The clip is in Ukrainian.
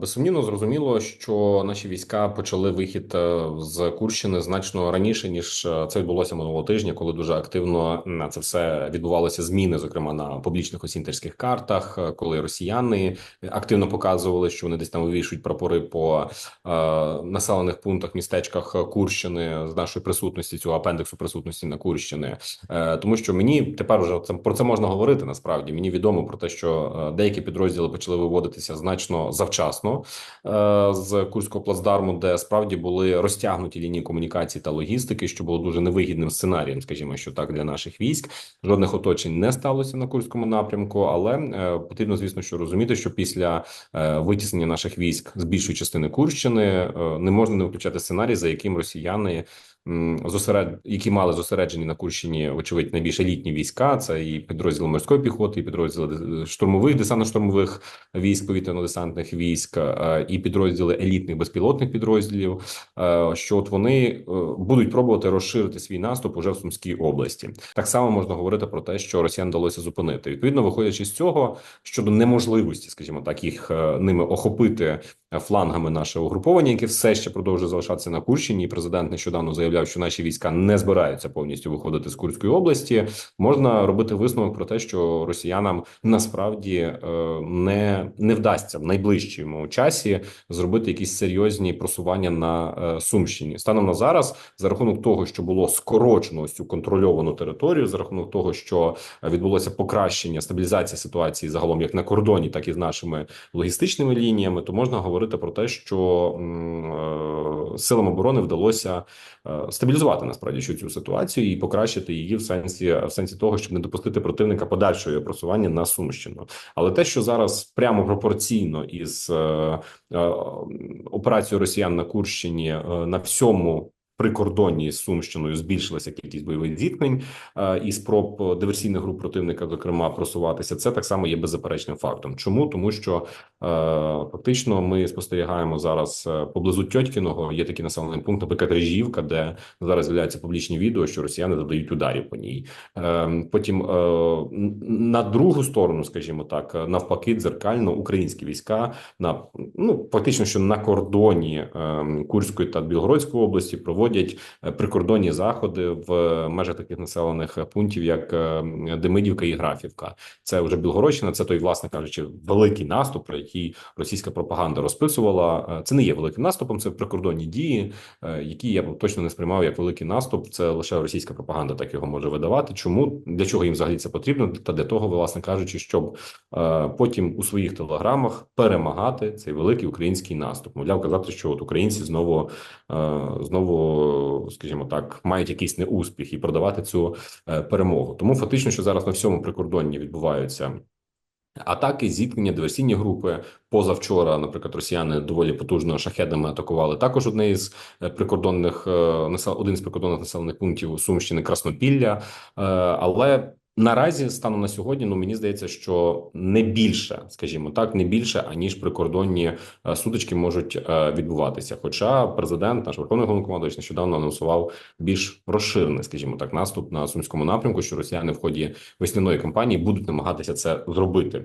Безсумнівно зрозуміло, що наші війська почали вихід е, з Курщини значно раніше ніж е, це відбулося минулого тижня, коли дуже активно на це все відбувалося зміни, зокрема на публічних осінтерських картах, е, коли росіяни активно показували, що вони десь там вивішують прапори по е, населених пунктах, містечках Курщини з нашої присутності цього апендексу присутності на Курщини. Е, тому що мені тепер вже це про це можна говорити. Насправді мені відомо про те, що деякі підрозділи почали виводитися значно завчасно е, з Курського плацдарму, де справді були розтягнуті лінії комунікації та логістики, що було дуже невигідним сценарієм, скажімо, що так для наших військ. Жодних оточень не сталося на курському напрямку, але е, потрібно, звісно, що розуміти, що після е, витіснення наших військ з більшої частини Курщини не можна не виключати сценарій, за яким росіяни зосеред... які мали зосереджені на Курщині, очевидь, найбільш елітні війська. Це і підрозділи морської піхоти, і підрозділи штурмових десантно-штурмових військ, повітряно-десантних військ, е, і підрозділи елітних безпілотних підрозділів. е, Що от вони е, будуть пробувати розширити свій наступ уже в Сумській області. Так само можна говорити про те, що росіян вдалося зупинити. Відповідно, виходячи з цього щодо неможливості, скажімо так, їх ними охопити флангами наше угруповання, яке все ще продовжує залишатися на Курщині. І Президент нещодавно заявляв, що наші війська не збираються повністю виходити з Курської області. Можна робити висновок про те, що росіянам насправді е, не, не вдасться в найближчому часі зробити якісь серйозні просування на е, Сумщині. Станом на зараз, за рахунок того, що було скорочено цю контрольовану територію, за рахунок того, що відбулося покращення стабілізація ситуації загалом як на кордоні, так і з нашими логістичними лініями, то можна говорити про те, що е, силам оборони вдалося е, стабілізувати насправді цю ситуацію і покращити її в сенсі в сенсі того, щоб не допустити противника подальшого просування на Сумщину. Але те, що зараз прямо пропорційно із е, операцією Росіян на Курщині на всьому. Прикордонні з Сумщиною збільшилася кількість бойових зіткнень е, і спроб диверсійних груп противника, зокрема, просуватися. Це так само є беззаперечним фактом. Чому тому, що е, фактично ми спостерігаємо зараз е, поблизу Тьотькіного. Є такий населений пункт, наприклад, Режівка, де зараз з'являються публічні відео, що росіяни задають ударів по ній. Е, потім е, на другу сторону, скажімо так, е, навпаки, дзеркально українські війська на ну фактично, що на кордоні е, Курської та Білгородської області проводять е, прикордонні заходи в межах таких населених пунктів, як е, Демидівка і Графівка. Це вже Білгородщина, це той, власне кажучи, великий наступ, про який російська пропаганда розписувала. Е, Це не є великим наступом, це прикордонні дії, е, які я б точно не сприймав як великий наступ. Це лише російська пропаганда так його може видавати. Чому для чого їм взагалі це потрібно? Та для того, власне кажучи, щоб е, потім у своїх телеграмах перемагати цей великий український наступ. Мовляв, казати, що от українці знову е, знову, скажімо так, мають якийсь неуспіх і продавати цю е, перемогу. Тому фактично, що зараз на всьому прикордонні відбуваються. Атаки, зіткнення, диверсійні групи. Позавчора, наприклад, росіяни доволі потужно шахедами атакували також одне із е, прикордонних е, один з прикордонних населених пунктів Сумщини Краснопілля. Але наразі станом на сьогодні, ну мені здається, що не більше, скажімо так, не більше аніж прикордонні е, сутички можуть е, відбуватися. Хоча президент, наш верховний головнокомандувач, нещодавно анонсував більш розширений, скажімо так, наступ на сумському напрямку, що росіяни в ході весняної кампанії будуть намагатися це зробити.